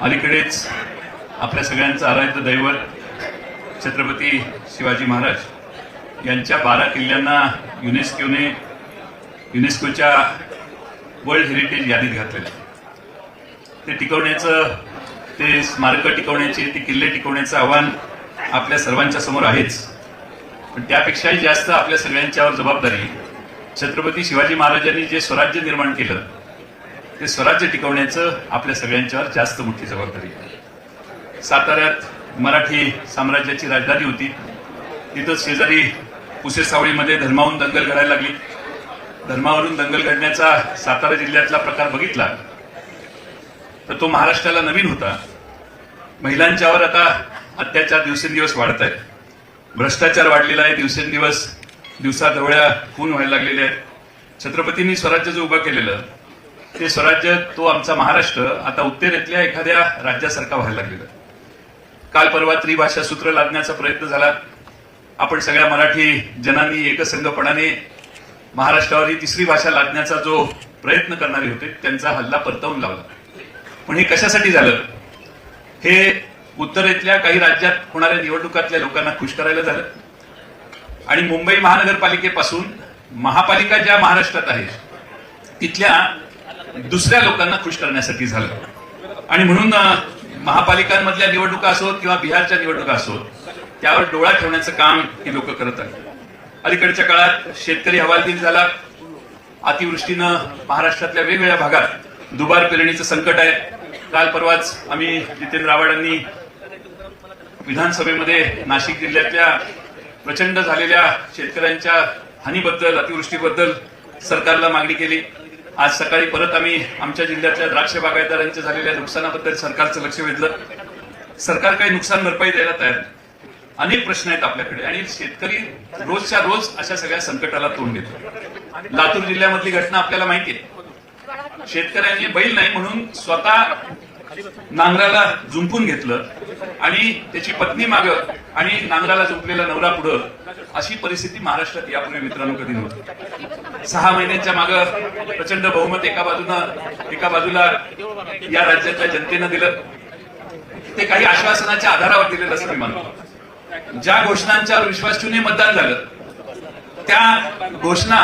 अलीकडेच आपल्या सगळ्यांचं आराध्य दैवत छत्रपती शिवाजी महाराज यांच्या बारा किल्ल्यांना युनेस्कोने युनेस्कोच्या वर्ल्ड हेरिटेज यादीत घातलेलं ते टिकवण्याचं ते स्मारकं टिकवण्याचे ते किल्ले टिकवण्याचं आव्हान आपल्या सर्वांच्या समोर आहेच. पण त्यापेक्षाही जास्त आपल्या सगळ्यांच्यावर जबाबदारी छत्रपती शिवाजी महाराजांनी जे स्वराज्य निर्माण केलं ते स्वराज्य टिकवण्याचं आपल्या सगळ्यांच्यावर जास्त मोठी जबाबदारी आहे. साताऱ्यात मराठी साम्राज्याची राजधानी होती. तिथंच शेजारी पुसे सावळीमध्ये धर्माहून दंगल घडायला लागली. धर्मावरून दंगल घडण्याचा सातारा जिल्ह्यातला प्रकार बघितला तर तो महाराष्ट्राला नवीन होता. महिलांच्यावर आता अत्याचार दिवसेंदिवस वाढत आहेत. भ्रष्टाचार वाढलेला आहे दिवसेंदिवस दिवसाधवळ्या खून व्हायला लागलेल्या आहेत. छत्रपतींनी स्वराज्य जो उभं केलेलं ते स्वराज्य तो आमचा महाराष्ट्र आता उत्तरेतल्या एखाद्या राज्यासारखा व्हायला लागलेला. काल परवा त्रिभाषा सूत्र लादण्याचा प्रयत्न झाला. आपण सगळ्या मराठी जनांनी एकसंघपणाने महाराष्ट्रावर ही तिसरी भाषा लादण्याचा जो प्रयत्न करणारे होते त्यांचा हल्ला परतवून लावला. पण हे कशासाठी झालं? हे उत्तरेतल्या काही राज्यात होणाऱ्या निवडणुकातल्या लोकांना खुश करायला झालं. आणि मुंबई महानगरपालिकेपासून महापालिका ज्या महाराष्ट्रात आहे तिथल्या दुसऱ्या लोकांना खुश करण्यासाठी झालं. आणि म्हणून महापालिकांमधल्या निवडणुका असोत किंवा बिहारच्या निवडणुका असोत त्यावर डोळा ठेवण्याचं काम ही लोक करत आहेत. अलीकडच्या काळात शेतकरी हवालदिल झाला. अतिवृष्टीनं महाराष्ट्रातल्या वेगवेगळ्या भागात दुबार पेरणीचं संकट आहे. काल परवाच आम्ही जितेंद्र आव्हाडांनी विधानसभेमध्ये नाशिक जिल्ह्यातल्या प्रचंड झालेल्या शेतकऱ्यांच्या हानीबद्दल अतिवृष्टीबद्दल सरकारला मागणी केली. आज सकाळी परत आम्ही आमच्या जिल्ह्यातल्या द्राक्ष बागायतदारांच्या झालेल्या नुकसानाबद्दल सरकारचं लक्ष वेधलं. सरकार काही नुकसान भरपाई द्यायला तयार अनेक प्रश्न आहेत आपल्याकडे आणि शेतकरी रोजच्या रोज अशा सगळ्या संकटाला तोंड देतो. लातूर जिल्ह्यामधली घटना आपल्याला माहिती आहे. शेतकऱ्यांनी बैल नाही म्हणून स्वतः नांगराला जुंपून घेतलं आणि त्याची पत्नी माग आणि नांगराला जुंपलेला नवरा पुढं अशी परिस्थिती महाराष्ट्रात यापूर्वी मित्रांनो कधी नव्हती. सहा महिन्यांच्या माग प्रचंड बहुमत एका बाजूनं एका बाजूला या राज्यातल्या जनतेनं दिलं. ते काही आश्वासनाच्या आधारावर दिलेलं असं मी मानतो. ज्या घोषणांच्यावर विश्वास ठेवून मतदान झालं त्या घोषणा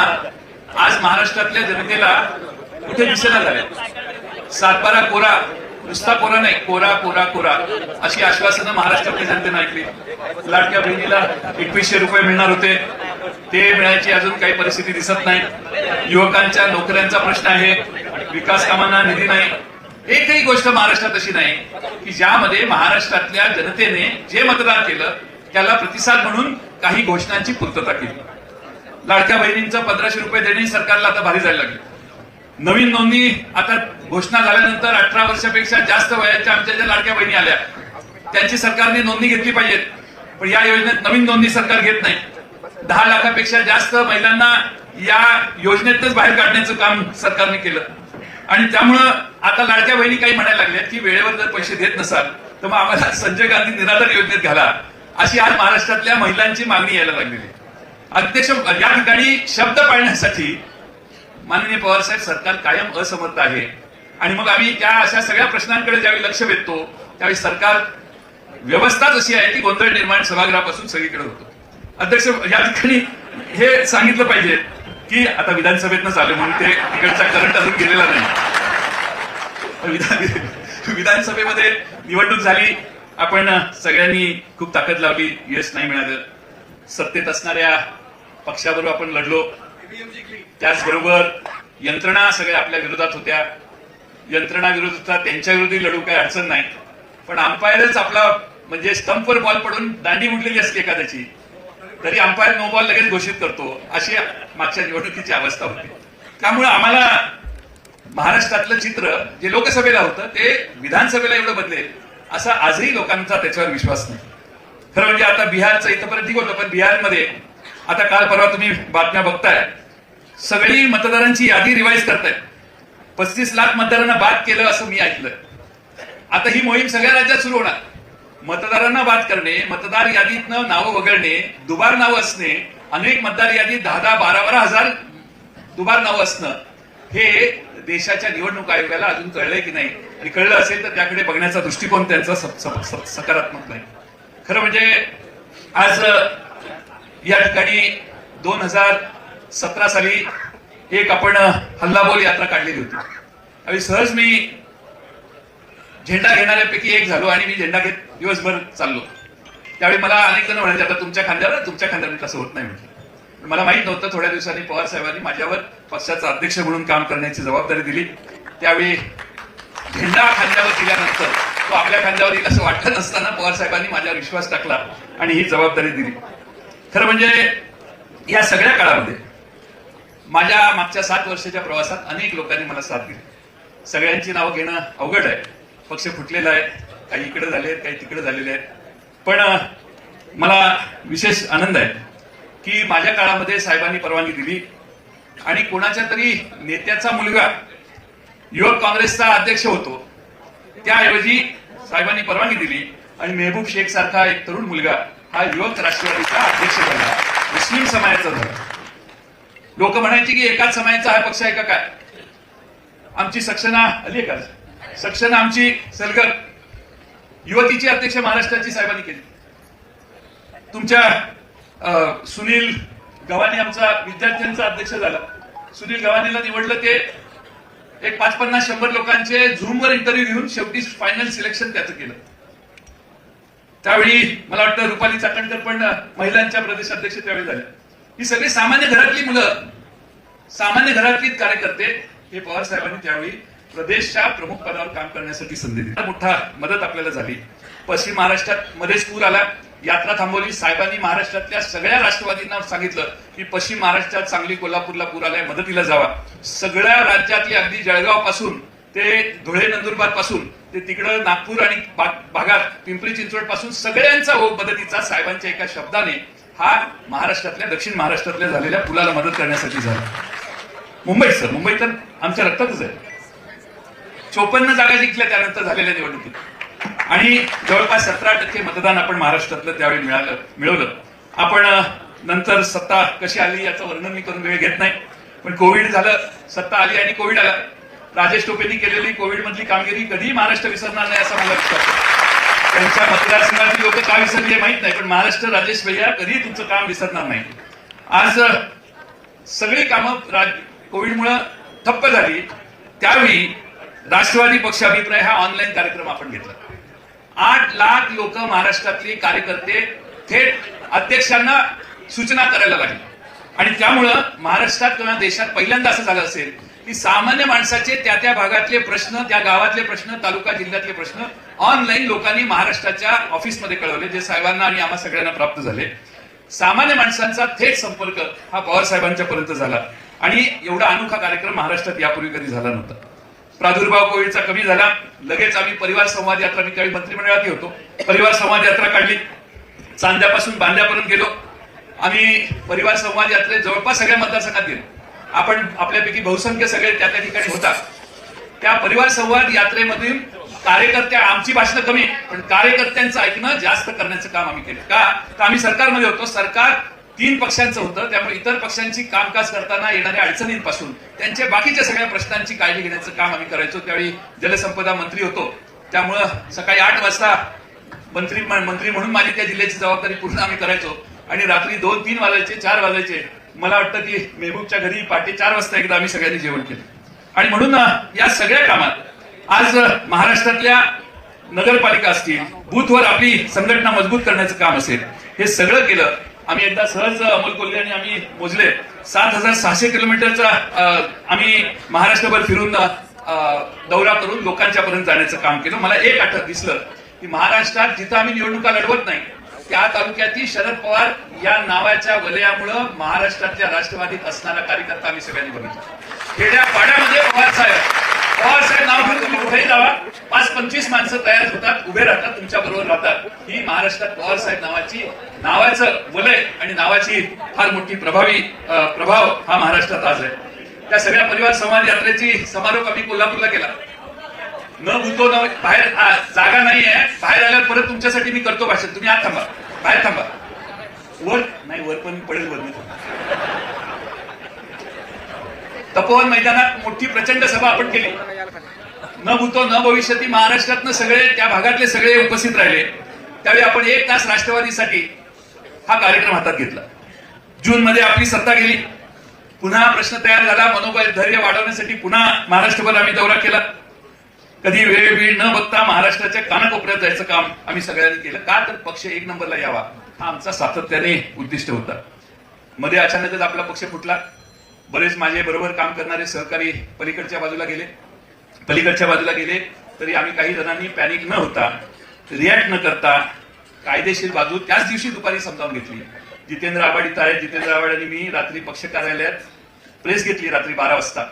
आज महाराष्ट्रातल्या जनतेला कुठे दिसेना झाल्या? सातबारा कोरा नुसता कोरा नाही कोरा कोरा कोरा. अशी आश्वासनं महाराष्ट्रातल्या जनतेनं ऐकली. लाडक्या बहिणीला एकवीसशे रुपये मिळणार होते. ते मिळायची अजून काही परिस्थिती दिसत नाही. युवकांच्या नोकऱ्यांचा प्रश्न आहे. विकास कामांना निधी नाही. एकही गोष्ट महाराष्ट्रात अशी नाही की ज्यामध्ये महाराष्ट्रातल्या जनतेने जे मतदान केलं त्याला प्रतिसाद म्हणून काही घोषणांची पूर्तता केली. लाडक्या बहिणींचं पंधराशे रुपये देणे सरकारला आता भारी जायला लागली. नवीन नोंदणी आता घोषणा झाल्यानंतर अठरा वर्षापेक्षा जास्त वयाच्या आमच्या ज्या लाडक्या बहिणी आल्या त्यांची सरकारने नोंदणी घेतली पाहिजे पण या योजनेत नवीन नोंदणी सरकार घेत नाही. दहा लाखापेक्षा जास्त महिलांना या योजनेतच बाहेर काढण्याचं काम सरकारने केलं. आणि त्यामुळं आता लाडक्या बहिणी काही म्हणायला लागल्यात की वेळेवर जर पैसे देत नसाल तर मग आम्हाला संजय गांधी निराधार योजनेत घाला. अशी आज महाराष्ट्रातल्या महिलांची मागणी यायला लागलेली अध्यक्ष या ठिकाणी शब्द पाळण्यासाठी माननीय पवार साहेब सरकार कायम असमर्थ आहे. आणि मग आम्ही त्या अशा सगळ्या प्रश्नांकडे ज्यावेळी लक्ष वेधतो त्यावेळी सरकार व्यवस्थाच अशी आहे की गोंधळ निर्माण सभागृहापासून सगळीकडे होतो. अध्यक्ष या ठिकाणी हे सांगितलं पाहिजे की आता विधानसभेतनं चालू म्हणून ते तिकडचा करंट अजून गेलेला नाही. विधान विधानसभेमध्ये निवडणूक झाली आपण सगळ्यांनी खूप ताकद लावली यश नाही मिळालं. सत्तेत असणाऱ्या पक्षाबरोबर आपण लढलो. त्याचबरोबर यंत्रणा सगळ्या आपल्या विरोधात होत्या. यंत्रणा विरोध होता त्यांच्या विरोधी लढू काही अडचण नाही. पण अंपायरच आपला म्हणजे स्टंपवर बॉल पडून दांडी उठलेली असते एखाद्याची तरी अंपायर नो बॉल लगेच घोषित करतो अशी मागच्या निवडणुकीची अवस्था होती. त्यामुळे आम्हाला महाराष्ट्रातलं चित्र जे लोकसभेला होतं ते विधानसभेला एवढं बदलेल असा आजही लोकांचा त्याच्यावर विश्वास नाही. खरं म्हणजे आता बिहारचं इथंपर्यंत ठीक होतं पण बिहारमध्ये आता काल परवा तुम्ही बातम्या बघताय. सगळी मतदारांची यादी रिवाईज करताय. पस्तीस लाख मतदारांना बाद केलं असं मी ऐकलं आता ही मोहीम सगळ्या राज्यात सुरू होणार. मतदारांना बाद करणे मतदार यादीतनं नावं वगळणे दुबार नावं असणे अनेक मतदार यादीत दहा दहा बारा बारा हजार दुबार नावं असणं हे देशाच्या निवडणूक आयोगाला अजून कळलंय की नाही? आणि कळलं असेल तर त्याकडे बघण्याचा दृष्टिकोन त्यांचा स- सकारात्मक नाही. खरं म्हणजे आज या ठिकाणी दोन हजार सतरा साली एक आपण हल्लाबोल यात्रा काढलेली होती. आणि सहज मी झेंडा घेणाऱ्यापैकी एक झालो आणि मी झेंडा घेत दिवसभर चाललो. त्यावेळी मला अनेक जण म्हणायचे आता तुमच्या खांद्यावर तुमच्या खांद्यावर तसं होत नाही म्हटलं. मला माहीत नव्हतं थोड्या दिवसांनी पवार साहेबांनी माझ्यावर पक्षाचा अध्यक्ष म्हणून काम करण्याची जबाबदारी दिली. त्यावेळी झेंडा खांद्यावर दिल्यानंतर तो आपल्या खांद्यावर येईल असं वाटत नसताना पवार साहेबांनी माझ्यावर विश्वास टाकला आणि ही जबाबदारी दिली. खरं म्हणजे या सगळ्या काळामध्ये माझ्या मागच्या सात वर्षाच्या प्रवासात अनेक लोकांनी मला साथ दिली. सगळ्यांची नावं घेणं अवघड आहे. पक्ष फुटलेला आहे. काही इकडे झाले आहेत काही तिकडे झालेले आहेत. पण मला विशेष आनंद आहे की माझ्या काळामध्ये साहेबांनी परवानगी दिली आणि कोणाच्या तरी नेत्याचा मुलगा युवक काँग्रेसचा अध्यक्ष होतो. त्याऐवजी साहेबांनी परवानगी दिली आणि मेहबूब शेख सारखा एक तरुण मुलगा हा युवक राष्ट्रवादीचा अध्यक्ष बनला मुस्लिम समाजाचा झाला लोक म्हणायचे की एकाच समाजाचा हा पक्ष आहे का काय? आमची सक्षना आली का? सक्षना आमची सलगर युवतीची अध्यक्ष महाराष्ट्राची साहेबांनी केली. तुमच्या अं, सुनील गव्हाणे आमचा विद्यार्थ्यांचा अध्यक्ष झाला. सुनील गव्हाणेला निवडलं ते एक पाच पन्नास शंभर लोकांचे झूमवर इंटरव्ह्यू घेऊन शेवटी फायनल सिलेक्शन त्याचं केलं. त्यावेळी मला वाटतं रुपाली चाकणकर पण महिलांच्या प्रदेशाध्यक्ष त्यावेळी झाल्या. ही सगळी सामान्य घरातली मुलं सामान्य घरातली कार्यकर्ते हे पवार साहेबांनी त्यावेळी प्रदेशच्या प्रमुख पदावर काम करण्यासाठी संधी दिली. मोठा मदत आपल्याला झाली. पश्चिम महाराष्ट्रात मध्येच पूर आला. यात्रा थांबवली. साहेबांनी महाराष्ट्रातल्या सगळ्या राष्ट्रवादींना सांगितलं की पश्चिम महाराष्ट्रात सांगली कोल्हापूरला पूर आलाय मदतीला जावा. सगळ्या राज्यातली अगदी जळगावपासून ते धुळे नंदुरबारपासून ते तिकडं नागपूर आणि भागात पिंपरी चिंचवडपासून सगळ्यांचा हो मदतीचा साहेबांच्या एका शब्दाने हा महाराष्ट्रातल्या दक्षिण महाराष्ट्रातल्या झालेल्या पुलाला मदत करण्यासाठी झाला. मुंबईत सर. मुंबई तर आमच्या रक्तातच आहे. चोपन्न जागा जिंकल्या त्यानंतर झालेल्या निवडणुकीत. आणि जवळपास सतरा टक्के मतदान आपण महाराष्ट्रातलं त्यावेळी मिळालं मिळवलं. आपण नंतर सत्ता कशी आली याचं वर्णन मी करून वेळ घेत नाही. पण कोविड झालं सत्ता आली आणि कोविड आला. राजेश टोपेंनी केलेली कोविड मधली कामगिरी कधीही महाराष्ट्र विसरणार नाही असं मला त्यांच्या मतदारसंघातली लोक का विसरली माहीत नाही पण महाराष्ट्र राजेश भैया कधीही तुमचं काम विसरणार नाही. आज सगळी कामं कोविडमुळे ठप्प झाली. त्यावेळी राष्ट्रवादी पक्ष अभिप्राय हा ऑनलाईन कार्यक्रम आपण घेतला. आठ लाख लोक महाराष्ट्रातले कार्यकर्ते थेट अध्यक्षांना सूचना करायला लागली. आणि त्यामुळं महाराष्ट्रात किंवा देशात पहिल्यांदा असं झालं असेल की सामान्य माणसाचे त्या त्या भागातले प्रश्न त्या गावातले प्रश्न तालुका जिल्ह्यातले प्रश्न ऑनलाईन लोकांनी महाराष्ट्राच्या ऑफिसमध्ये कळवले जे साहेबांना आणि आम्हा सगळ्यांना प्राप्त झाले. सामान्य माणसांचा थेट संपर्क हा पवार साहेबांच्या पर्यंत झाला. आणि एवढा अनोखा कार्यक्रम महाराष्ट्रात यापूर्वी कधी झाला नव्हता. प्रादुर्भाव कोविडचा कमी झाला. लगेच आम्ही परिवार संवाद यात्रा मी त्यावेळी मंत्रिमंडळात होतो. परिवार संवाद यात्रा काढली. चांद्यापासून बांद्यापर्यंत गेलो. आम्ही परिवार संवाद यात्रेत जवळपास सगळ्या मतदारसंघात गेलो. आपण आपल्यापैकी बहुसंख्य सगळे त्या त्या ठिकाणी होतात. त्या परिवार संवाद यात्रेमधील कार्यकर्त्या आमची भाषण कमी पण कार्यकर्त्यांचं ऐकणं जास्त करण्याचं काम आम्ही केलं. का? तर आम्ही सरकारमध्ये होतो. सरकार तीन पक्षांचं होतं. त्यामुळे इतर पक्षांची कामकाज करताना येणाऱ्या अडचणींपासून त्यांच्या बाकीच्या सगळ्या प्रश्नांची काळजी घेण्याचं काम आम्ही करायचो. त्यावेळी जलसंपदा मंत्री होतो. त्यामुळं सकाळी आठ वाजता मंत्री मंत्री म्हणून माझी त्या जिल्ह्याची जबाबदारी पूर्ण आम्ही करायचो. आणि रात्री दोन तीन वाजायचे चार वाजायचे. मला वाटतं की मेहबूबच्या घरी पाठी चार वाजता एकदा आम्ही सगळ्यांनी जेवण केलं. आणि म्हणून या सगळ्या कामात आज महाराष्ट्रातल्या नगरपालिका असतील बूथवर आपली संघटना मजबूत करण्याचं काम असेल हे सगळं केलं आम्ही एकदा सहज अमोल कोल्हे आणि आम्ही मोजले. सात हजार सहाशे किलोमीटरचा आम्ही महाराष्ट्रभर फिरून दौरा करून लोकांच्या पर्यंत जाण्याचं काम केलं. मला एक आठवत दिसलं की महाराष्ट्रात जिथं आम्ही निवडणुका लढवत नाही त्या तालुक्यातील शरद पवार या नावाच्या वलयामुळं महाराष्ट्रातल्या राष्ट्रवादीत असणारा कार्यकर्ता आम्ही सगळ्यांनी बघितला. खेड्या पाड्यामध्ये पवार साहेब. पवार साहेब नाव घेऊन तुम्ही कुठेही जावा. पाच पंचवीस माणसं तयार होतात उभे राहतात तुमच्या बरोबर राहतात. ही महाराष्ट्रात पवार साहेब नावाची नावाचं वलय आणि नावाची फार मोठी प्रभावी प्रभाव हा महाराष्ट्रात आज आहे. त्या सगळ्या परिवार संवाद यात्रेची समारोप आम्ही कोल्हापूरला केला. न गुंतो न बाहेर जागा नाहीये. बाहेर आल्यावर परत तुमच्यासाठी मी करतो भाषण. तुम्ही आत थांबा. बाहेर थांबा. वर नाही वर पण पडेल वर. तपोवन मैदानात मोठी प्रचंड सभा आपण केली. न भूतो न भविष्यती महाराष्ट्रातनं सगळे त्या भागातले सगळे उपस्थित राहिले. त्यावेळी आपण एक तास राष्ट्रवादीसाठी हा कार्यक्रम हातात घेतला. जून मध्ये आपली सत्ता गेली. पुन्हा प्रश्न तयार झाला. मनोबल धैर्य वाढवण्यासाठी पुन्हा महाराष्ट्रभर आम्ही दौरा केला. कधी वेळ वेळ न बघता महाराष्ट्राच्या कानाकोपऱ्यात जायचं काम आम्ही सगळ्यांनी केलं. का तर पक्ष एक नंबरला यावा हा आमचा सातत्याने उद्दिष्ट होता. मध्ये अचानकच आपला पक्ष फुटला. बरेच माझे बरोबर काम करणारे सहकारी पलीकडच्या बाजूला गेले. पलीकडच्या बाजूला गेले तरी आम्ही काही जणांनी पॅनिक न होता रिॲक्ट न करता कायदेशीर बाजू त्याच दिवशी दुपारी समजावून घेतली. जितेंद्र आबाडी आहेत आहे जितेंद्र आव्हाड आणि मी रात्री पक्ष कार्यालयात प्रेस घेतली रात्री बारा वाजता.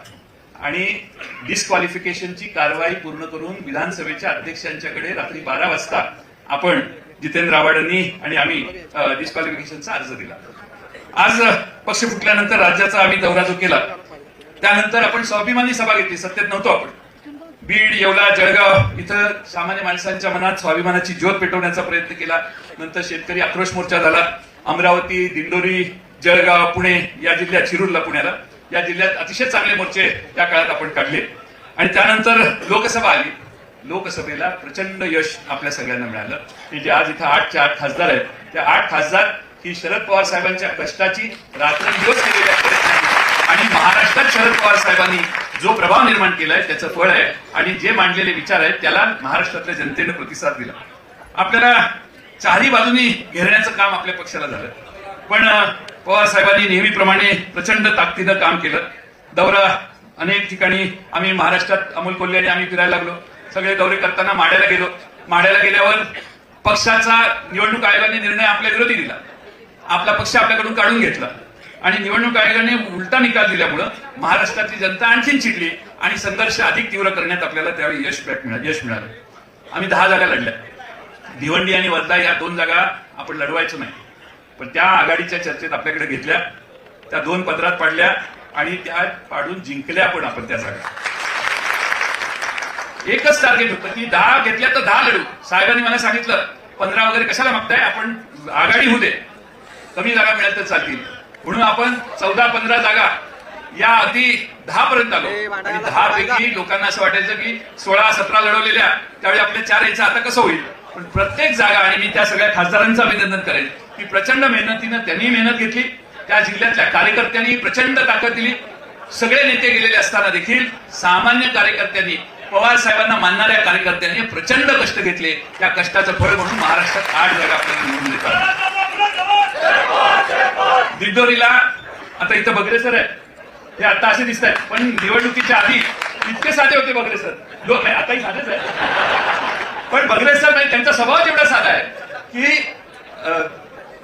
आणि डिस्क्वालिफिकेशनची कारवाई पूर्ण करून विधानसभेच्या अध्यक्षांच्याकडे रात्री बारा वाजता आपण जितेंद्र आव्हाडांनी आणि आम्ही डिस्क्वालिफिकेशनचा अर्ज दिला. आज पक्ष फुटल्यानंतर राज्याचा आम्ही दौरा जो केला त्यानंतर आपण स्वाभिमानी सभा घेतली सत्तेत नव्हतो आपण. बीड येवला जळगाव इथं सामान्य माणसांच्या मनात स्वाभिमानाची ज्योत पेटवण्याचा प्रयत्न केला. नंतर शेतकरी आक्रोश मोर्चा झाला. अमरावती दिंडोरी जळगाव पुणे या जिल्ह्यात शिरूरला पुण्याला. या जिल्ह्यात अतिशय चांगले मोर्चे त्या काळात आपण काढले. आणि त्यानंतर लोकसभा आली. लोकसभेला प्रचंड यश आपल्या सगळ्यांना मिळालं. की जे आज इथं आठ खासदार आहेत त्या आठ खासदार ही शरद पवार साहेबांच्या कष्टाची रात्रंदिवस केलेल्या आणि महाराष्ट्रात शरद पवार साहेबांनी जो प्रभाव निर्माण केलाय त्याचं फळ आहे. आणि जे मांडलेले विचार आहेत त्याला महाराष्ट्रातल्या जनतेनं प्रतिसाद दिला. आपल्याला चारही बाजूनी घेरण्याचं काम आपल्या पक्षाला झालं. पण पवार साहेबांनी नेहमीप्रमाणे प्रचंड ताकदीनं काम केलं. दौरा अनेक ठिकाणी आम्ही महाराष्ट्रात अमोल कोल्हे आणि आम्ही फिरायला लागलो. सगळे दौरे करताना माड्याला गेलो. माड्याला गेल्यावर पक्षाचा निवडणूक आयोगाने निर्णय आपल्या विरोधी दिला. आपला पक्ष आपल्याकडून काढून घेतला. आणि निवडणूक आयोगाने उलटा निकाल दिल्यामुळं महाराष्ट्रातली जनता आणखीन चिडली आणि संघर्ष अधिक तीव्र करण्यात आपल्याला त्यावेळी यश मिळालं यश मिळालं. आम्ही दहा जागा लढल्या. भिवंडी आणि वर्धा या दोन जागा आपण लढवायचो नाही. पण त्या आघाडीच्या चर्चेत आपल्याकडे घेतल्या त्या दोन पदरात पाडल्या आणि त्या पाडून जिंकल्या पण आपण त्या जागा. एकच टार्गेट होतं की दहा घेतल्या तर दहा लढू. साहेबांनी मला सांगितलं पंधरा वगैरे कशाला मागताय? आपण आघाडी होऊ दे. कमी जागा मिळाल तर चालतील. म्हणून आपण चौदा पंधरा जागा या अगदी दहा पर्यंत आलो आणि दहा पैकी लोकांना असं वाटायचं की सोळा सतरा लढवलेल्या त्यावेळी आपल्या चार यायचं आता कसं होईल? पण प्रत्येक जागा आणि मी त्या सगळ्या खासदारांचं अभिनंदन करेन. की प्रचंड मेहनतीनं त्यांनी मेहनत घेतली. त्या जिल्ह्यातल्या कार्यकर्त्यांनी प्रचंड ताकद दिली. सगळे नेते गेलेले असताना देखील सामान्य कार्यकर्त्यांनी पवार साहेबांना मानणाऱ्या कार्यकर्त्यांनी प्रचंड कष्ट घेतले. त्या कष्टाचं फळ म्हणून महाराष्ट्रात आठ जागा आपल्याला निवडून देतात. दिंडोरीला आता इथं बगरे सर आहे हे आता असे दिसत आहेत पण निवडणुकीच्या आधी इतके साधे होते बगरे सर. लोक आताही साधेच आहे पण बंगले सर म्हणजे त्यांचा स्वभाव एवढा साधा आहे. की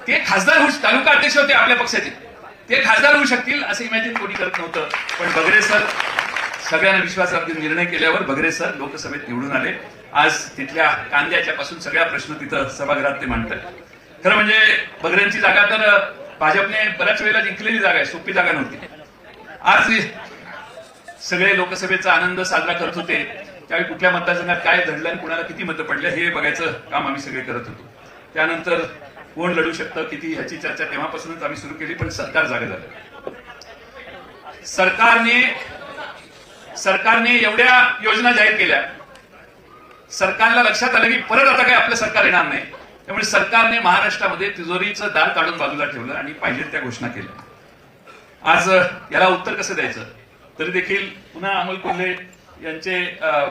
ते खासदार होऊ तालुका अध्यक्ष होते आपल्या पक्षाचे. ते खासदार होऊ शकतील असं इमॅजिन कोणी करत नव्हतं. पण बगरे सर सगळ्यांना विश्वासात निर्णय केल्यावर बगरे सर लोकसभेत निवडून आले. आज तिथल्या कांद्याच्या पासून सगळ्या प्रश्न तिथं सभागृहात ते मांडतात. खरं म्हणजे बगऱ्यांची जागा तर भाजपने बऱ्याच वेळेला जिंकलेली जागा आहे सोपी जागा नव्हती. आज सगळे लोकसभेचा आनंद साजरा करत होते. त्यावेळी कुठल्या मतदारसंघात काय घडलं आणि कुणाला किती मतं पडले हे बघायचं काम आम्ही सगळे करत होतो. त्यानंतर कोण लढू शकतं किती ह्याची चर्चा तेव्हापासूनच आम्ही सुरू केली पण सरकार जागे झालं. सरकारने सरकारने एवढ्या योजना जाहीर केल्या. सरकारला लक्षात आलं की परत आता काही आपलं सरकार येणार नाही. त्यामुळे सरकारने महाराष्ट्रामध्ये तिजोरीचं दार काढून बाजूला ठेवलं आणि पाहिजे त्या घोषणा केल्या. आज याला उत्तर कसं द्यायचं? तरी देखील पुन्हा अमोल कोल्हे यांचे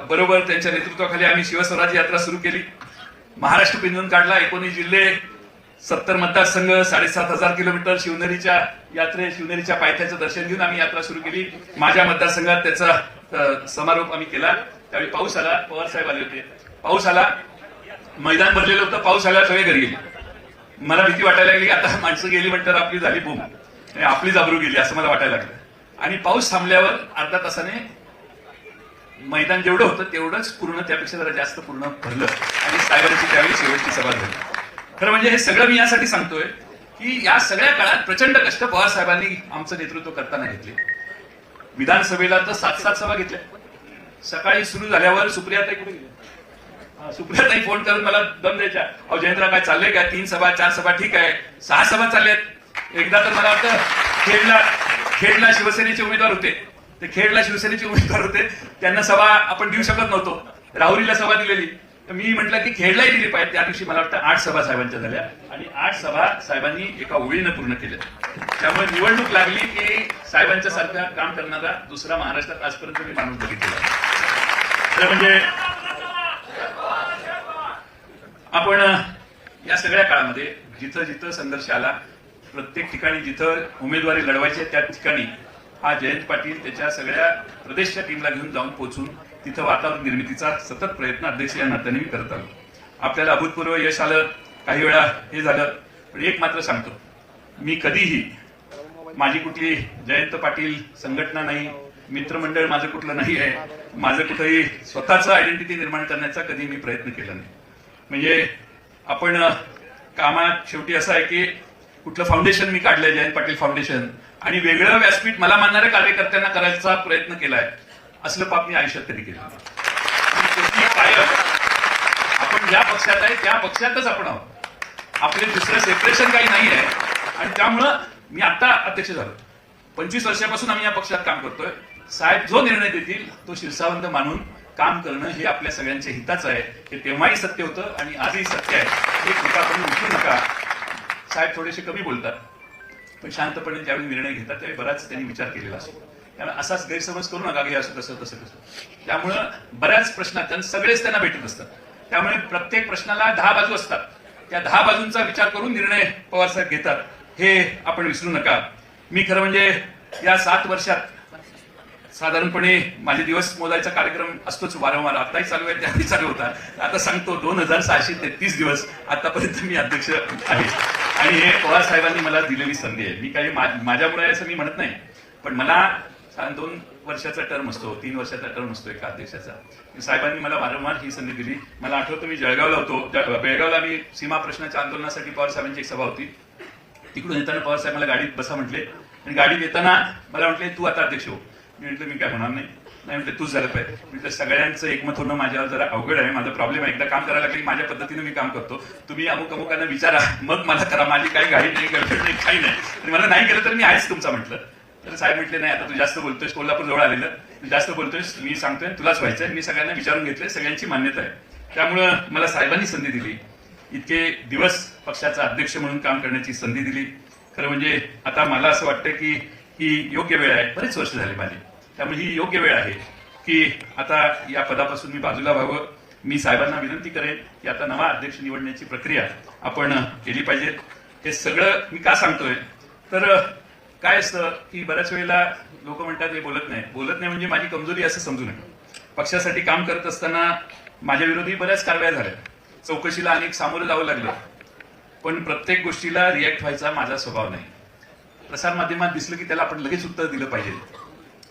बरोबर त्यांच्या नेतृत्वाखाली आम्ही शिवस्वराज यात्रा सुरू केली. महाराष्ट्र पिंजून काढला. एकोणीस जिल्हे सत्तर मतदारसंघ साडेसात हजार किलोमीटर शिवनेरीच्या यात्रे शिवनेरीच्या पायथ्याचं दर्शन घेऊन आम्ही यात्रा सुरू केली. माझ्या मतदारसंघात त्याचा समारोप आम्ही केला. त्यावेळी पाऊस आला. पवार साहेब आले होते. पाऊस आला. मैदान भरलेलं होतं. पाऊस आला सगळे घरी गेले. मला भीती वाटायला लागली. आता माणसं गेली म्हणतात आपली झाली बूम. आपली जाबरू गेली असं मला वाटायला लागलं. आणि पाऊस थांबल्यावर अर्धा तासाने मैदान जेवढं होतं तेवढंच पूर्ण त्यापेक्षा जरा जास्त पूर्ण भरलं. आणि साहेबांची त्यावेळी शेवटची सभा झाली. खरं म्हणजे हे सगळं मी यासाठी सांगतोय की या सगळ्या काळात प्रचंड कष्ट पवार साहेबांनी आमचं नेतृत्व करताना घेतले. विधानसभेला तर सात सात सभा घेतल्या. सकाळी सुरू झाल्यावर सुप्रियाताई कुठे गेल्या? हा, सुप्रियाताई फोन करून मला दम द्यायच्या. अहो जयंतराव काय चाललंय काय? तीन सभा चार सभा ठीक आहे. सहा सभा चालल्यात. एकदा तर मला वाटतं खेडला खेडला शिवसेनेचे उमेदवार होते. ते खेडला शिवसेनेचे उमेदवार होते. त्यांना सभा आपण देऊ शकत नव्हतो. राहुरीला सभा दिलेली. तर मी म्हटलं की खेडलाही दिली पाहिजे. त्या दिवशी मला वाटतं आठ सभा साहेबांच्या झाल्या. आणि आठ सभा साहेबांनी एका ओळीनं पूर्ण केल्या. त्यामुळे निवडणूक लागली की साहेबांच्या सारखं काम करणारा दुसरा महाराष्ट्रात आजपर्यंत मी माणूस बघितला तर म्हणजे आपण या सगळ्या काळामध्ये जिथं जिथं संघर्ष आला प्रत्येक ठिकाणी जिथं उमेदवारी लढवायची त्या ठिकाणी हा जयंत पाटील त्याच्या सगळ्या प्रदेशच्या टीमला घेऊन जाऊन पोहोचून तिथं वातावरण निर्मितीचा सतत प्रयत्न अध्यक्ष या नात्याने मी करत आलो. आपल्याला अभूतपूर्व यश आलं काही वेळा हे झालं पण एक मात्र सांगतो. मी कधीही माझी कुठली जयंत पाटील संघटना नाही मित्रमंडळ माझं कुठलं नाही आहे माझं कुठंही स्वतःचं आयडेंटिटी निर्माण करण्याचा कधी मी प्रयत्न केला नाही. म्हणजे आपण कामात शेवटी असं आहे की कुठलं फाउंडेशन मी काढलंय जयंत पाटील फाउंडेशन आणि वेगळं व्यासपीठ मला मानणाऱ्या कार्यकर्त्यांना करायचा प्रयत्न केलाय असलं पाप मी आयुष्यात तरी केलं आपण ज्या पक्षात आहे त्या पक्षातच आपण आहोत. आपले दुसरं सेपरेशन काही नाही आहे. आणि त्यामुळं मी आता अध्यक्ष झालो. पंचवीस वर्षापासून आम्ही या पक्षात काम करतोय. साहेब जो निर्णय देतील तो शिरसावंत मानून काम करणं हे आपल्या सगळ्यांच्या हिताचं आहे. हे तेव्हाही सत्य होतं आणि आजही सत्य आहे. एक कृपा करून विसरू नका. साहेब थोडेसे कमी बोलतात. शांतपणे ज्यावेळी निर्णय घेतात त्यावेळी बराच त्यांनी विचार केलेला असतो. त्यामुळे असाच गैरसमज करू नका की असं तसं तसं तसं. त्यामुळं बऱ्याच प्रश्नात त्यांना सगळेच त्यांना भेटत असतात. त्यामुळे प्रत्येक प्रश्नाला दहा बाजू असतात. त्या दहा बाजूंचा विचार करून निर्णय पवार साहेब घेतात. हे आपण विसरू नका. मी खरं म्हणजे या सात वर्षात साधारणपणे माझे दिवस मोजायचा कार्यक्रम असतोच वारंवार. आताही चालू आहे त्याही चालू होता. आता सांगतो दोन हजार सहाशे तेहतीस दिवस आतापर्यंत मी अध्यक्ष आहे. आणि हे पवार साहेबांनी मला दिलेली संधी आहे. मी काही माझ्यामुळे असं मी म्हणत नाही पण मला दोन वर्षाचा टर्म असतो तीन वर्षाचा टर्म असतो एका अध्यक्षाचा. साहेबांनी मला वारंवार ही संधी दिली. मला आठवतं मी जळगावला होतो. बेळगावला मी सीमा प्रश्नाच्या आंदोलनासाठी पवार साहेबांची एक सभा होती. तिकडून येताना पवार साहेब मला गाडीत बसा म्हटले. आणि गाडीत येताना मला म्हटले तू आता अध्यक्ष हो. मी म्हटलं मी काय होणार नाही. नाही म्हटलं तूच झालं पाहिजे. म्हटलं सगळ्यांचं एकमत होणं माझ्यावर जरा अवघड आहे माझा प्रॉब्लेम आहे. एकदा काम करायला लागेल माझ्या पद्धतीने मी काम करतो. तुम्ही अमुक अमुकांना विचारा मग मला करा. माझी काही घाई नाही गर्लफ्रेंड नाही काही नाही. आणि मला नाही केलं तर मी आहेच तुमचा म्हटलं. तर साहेब म्हटले नाही आता तू जास्त बोलतोयस कोल्हापूर जवळ आलेलं. तू जास्त बोलतोयस मी सांगतोय तुलाच व्हायचंय. मी सगळ्यांना विचारून घेतलंय सगळ्यांची मान्यता आहे. त्यामुळं मला साहेबांनी संधी दिली. इतके दिवस पक्षाचा अध्यक्ष म्हणून काम करण्याची संधी दिली. खरं म्हणजे आता मला असं वाटतं की ही योग्य वेळ आहे. बरेच वर्ष झाले माझी. त्यामुळे ही योग्य वेळ आहे की आता या पदापासून मी बाजूला व्हावं. मी साहेबांना विनंती करेन की आता नवा अध्यक्ष निवडण्याची प्रक्रिया आपण केली पाहिजे. हे सगळं मी का सांगतोय? तर काय असतं की बऱ्याच वेळेला लोक म्हणतात हे बोलत नाही. बोलत नाही म्हणजे माझी कमजोरी असं समजू नका. पक्षासाठी काम करत असताना माझ्या विरोधी बऱ्याच कारवाया झाल्या. चौकशीला अनेक सामोरं जावं लागलं. पण प्रत्येक गोष्टीला रिॲक्ट व्हायचा माझा स्वभाव नाही. प्रसारमाध्यमात दिसलं की त्याला आपण लगेच उत्तर दिलं पाहिजे.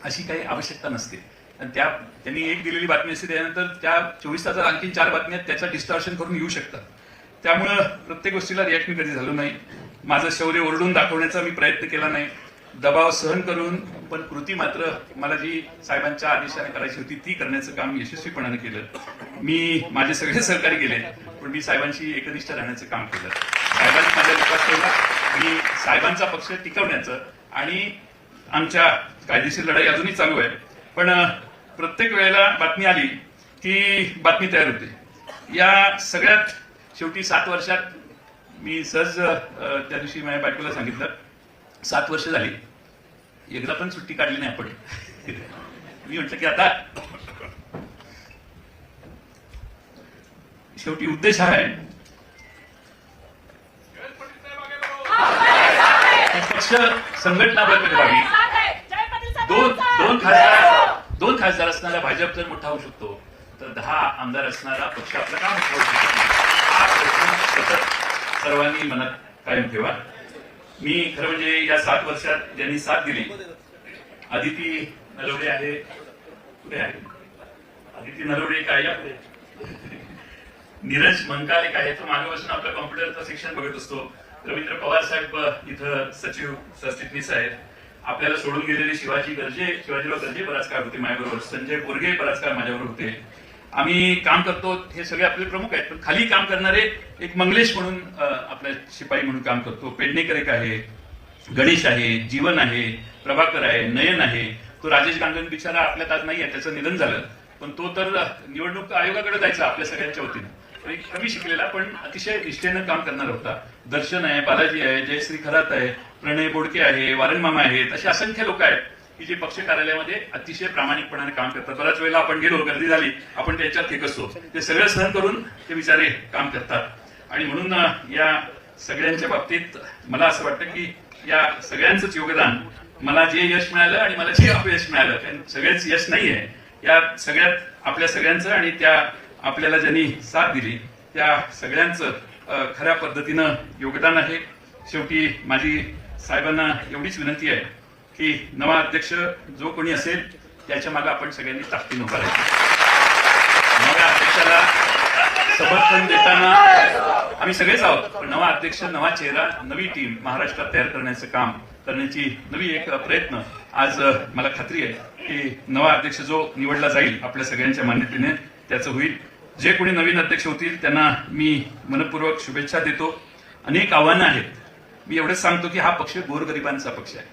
अशी काही आवश्यकता नसते. आणि त्या त्यांनी एक दिलेली बातमी असते त्यानंतर त्या चोवीस तासात आणखी चार बातम्या त्याचं डिस्टॉर्शन करून येऊ शकतात. त्यामुळं प्रत्येक गोष्टीला रिॲक्ट मी कधी झालो नाही. माझं शौर्य ओरडून दाखवण्याचा मी प्रयत्न केला नाही. दबाव सहन करून पण कृती मात्र मला जी साहेबांच्या आदेशाने करायची होती ती करण्याचं काम यशस्वीपणाने केलं. मी माझे सगळे सहकारी गेले पण मी साहेबांशी एकनिष्ठ राहण्याचं काम केलं. साहेबांनी माझ्या विश्वास केला मी साहेबांचा पक्ष टिकवण्याचं आणि आमच्या कायदेशीर लढाई अजूनही चालू आहे. पण प्रत्येक वेळेला बातमी आली की बातमी तयार होते. या सगळ्यात शेवटी सात वर्षात मी सहज त्या दिवशी माझ्या बायकोला सांगितलं सात वर्ष झाली. एकदा पण सुट्टी काढली नाही आपण. मी म्हटलं की आता शेवटी उद्देश हा आहे. पक्ष संघटना बळकट व्हावी दोन दोन खासदार दोन खासदार असणारा भाजप जर मोठा होऊ शकतो तर दहा आमदार असणारा पक्ष आपला का मोठा होऊ शकतो. हा प्रश्न सतत सर्वांनी मनात कायम ठेवा. मी खरं म्हणजे या सात वर्षात ज्यांनी साथ दिली आदिती नलवडे आहे. कुठे आहे? आदिती नलवडे काय या नीरज मंकाल एक आहे? तो मागे बसून आपल्या कॉम्प्युटरचं शिक्षण बघत असतो. रवींद्र पवार साहेब इथं सचिव सरचिटणीस आहेत आपल्याला सोडून गेलेले शिवाजी गर्जे शिवाजीराव गर्जे बराच काळ होते माझ्याबरोबर. संजय बोरगे बराच काळ माझ्याबरोबर होते. आम्ही काम करतो हे सगळे आपले प्रमुख आहेत पण खाली काम करणारे एक मंगलेश म्हणून आपल्या शिपाई म्हणून काम करतो. पेडणेकर एक आहे गणेश आहे जीवन आहे प्रभाकर आहे नयन आहे. तो राजेश गांधन बिचारा आपल्यात आज नाही आहे त्याचं निधन झालं. पण तो तर निवडणूक आयोगाकडे जायचा आपल्या सगळ्यांच्या वतीनं. एक कमी शिकलेला पण अतिशय निष्ठेनं काम करणार होता. दर्शन आहे बालाजी आहे जयश्री खरात आहे प्रणय बोडके आहे वारण मामा आहेत असे असंख्य लोक आहेत की जे पक्ष कार्यालयामध्ये अतिशय प्रामाणिकपणाने काम करतात. बऱ्याच वेळेला आपण गेलो गर्दी झाली आपण त्यांच्यात फेक असतो. ते सगळं सहन करून ते बिचारे काम करतात. आणि म्हणून या सगळ्यांच्या बाबतीत मला असं वाटतं की या सगळ्यांचंच योगदान मला जे यश मिळालं आणि मला जे अपयश मिळालं कारण सगळेच यश नाहीये. या सगळ्यात आपल्या सगळ्यांचं आणि त्या आपल्याला ज्यांनी साथ दिली त्या सगळ्यांचं खऱ्या पद्धतीनं योगदान आहे. शेवटी माझी साहेबांना एवढीच विनंती आहे की नवा अध्यक्ष जो कोणी असेल त्याच्यामागे आपण सगळ्यांनी ताकदीनं उभा नव्या अध्यक्षाला समर्थन देताना आम्ही सगळेच आहोत पण नवा अध्यक्ष नवा चेहरा नवी टीम महाराष्ट्रात तयार करण्याचं काम करण्याची नवी एक प्रयत्न आज मला खात्री आहे की नवा अध्यक्ष जो निवडला जाईल आपल्या सगळ्यांच्या मान्यतेने त्याचं होईल. जे कोणी नवीन अध्यक्ष होतील त्यांना मी मनपूर्वक शुभेच्छा देतो. अनेक आव्हानं आहेत. मी एवढंच सांगतो की हा पक्ष गोरगरिबांचा पक्ष आहे.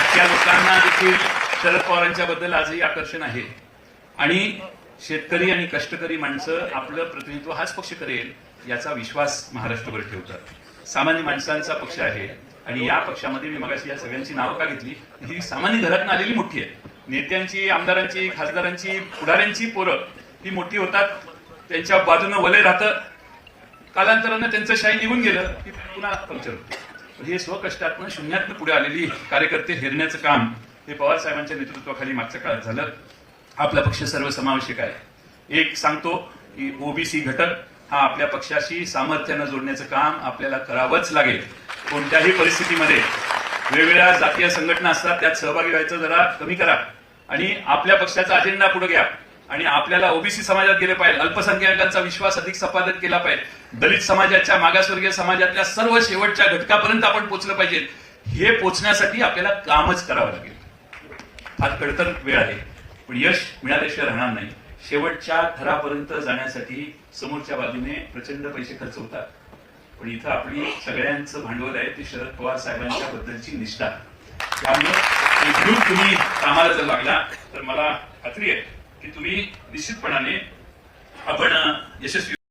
आजच्या लोकांना देखील शरद पवारांच्या बद्दल आजही आकर्षण आहे. आणि शेतकरी आणि कष्टकरी माणसं आपलं प्रतिनिधित्व हाच पक्ष करेल याचा विश्वास महाराष्ट्रभर ठेवतात. सामान्य माणसांचा पक्ष आहे. आणि या पक्षामध्ये मी मगाशी या सगळ्यांची नावं का घेतली? ही सामान्य घरातून आलेली मोठी आहे. नेत्यांची आमदारांची खासदारांची पुढाऱ्यांची पोरं ही मोठी होतात. त्यांच्या बाजूनं वलय राहतं. कालांतरानं त्यांचं शाही निघून गेलं. की पुन्हा पंक्चर होतं. म्हणजे हे स्वकष्टातनं शून्यातनं पुढे आलेली कार्यकर्ते हेरण्याचं काम हे पवार साहेबांच्या नेतृत्वाखाली मागच्या काळात झालं. आपला पक्ष सर्वसमावेशक आहे. एक सांगतो की ओबीसी घटक हा आपल्या पक्षाशी सामर्थ्यानं जोडण्याचं काम आपल्याला करावंच लागेल. कोणत्याही परिस्थितीमध्ये वेगवेगळ्या जातीय संघटना असतात त्यात सहभागी व्हायचं जरा कमी करा. आणि आपल्या पक्षाचा अजेंडा पुढे घ्या. आणि आपल्याला ओबीसी समाजात गेले पाहिजे अल्पसंख्याकांचा विश्वास अधिक संपादित केला पाहिजे. दलित समाजाच्या मागासवर्गीय समाजातल्या सर्व शेवटच्या घटकापर्यंत आपण पोहोचलं पाहिजे. हे पोचण्यासाठी आपल्याला कामच करावं लागेल. फार कडतर वेळ आहे पण यश मिळाल्याशिवाय राहणार नाही. शेवटच्या थरापर्यंत जाण्यासाठी समोरच्या बाजूने प्रचंड पैसे खर्च होतात. पण इथं आपली सगळ्यांचं भांडवल आहे ते शरद पवार साहेबांच्या बद्दलची निष्ठा. त्यामुळे तुम्ही कामाला जर लागला तर मला खात्री आहे. की तुम्ही निश्चितपणाने आपण यशस्वी